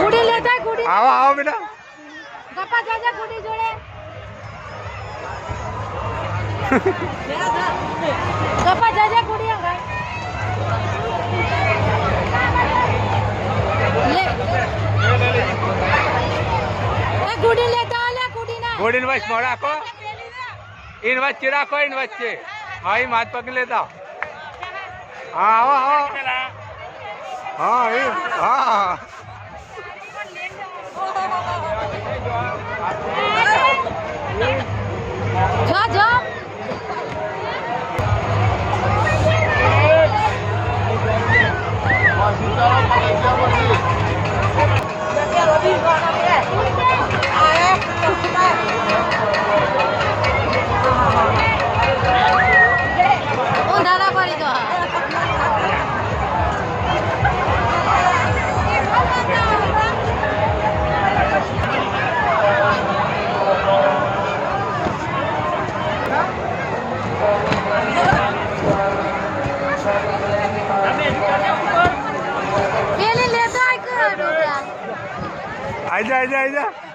गुड़ी लेता है गुड़ी। आओ आओ बेटा। गप्पा जा जा गुड़ी जोड़े। गप्पा जा जा गुड़ी आ ले। ए गुड़ी इनवाइस मोड़ा को इनवाइस चिरा को। इनवाइस चे हाँ, आई मात पकड़ लेता हाँ हाँ हाँ हाँ हाँ। 자, 자. 와, 진짜. આજા આજા આજા